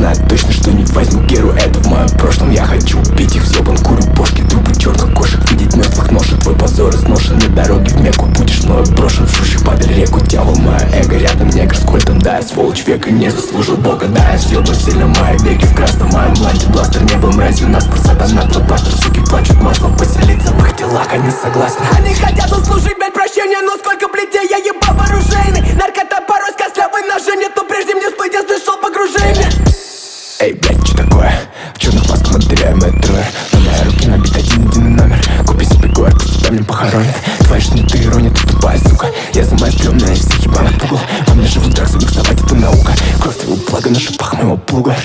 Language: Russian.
знаю точно, что не возьму Геру. Это в моем прошлом, я хочу убить их Съебан, курю бошки, трупы черных кошек. Видеть мертвых ношек, твой позор изношен. На дороге в Мекку. Будешь мною брошен. В шущих падаль реку, дьявол мое эго Рядом. Негр с кольтом, да, я сволочь века. Не заслужил бога, да, я съебан сильно Мои веки в красном, моем бланте Бластер не был мразью, нас просто сатана Твой пастор, суки, плачут маслом. Поселиться в их телах, они согласны. Они хотят услышать, блять, Эй, блядь, что такое? В черных масках доверяем трое На моей руке набит один единый номер. Купи себе город, тебя мне похоронят. Твои шниты ирония, ты тупая, сука. Я самая стрёмная из всех ебаных пугал. Во мне живут драксы, миксовать это наука. Кровь твоего блага на шипах моего плуга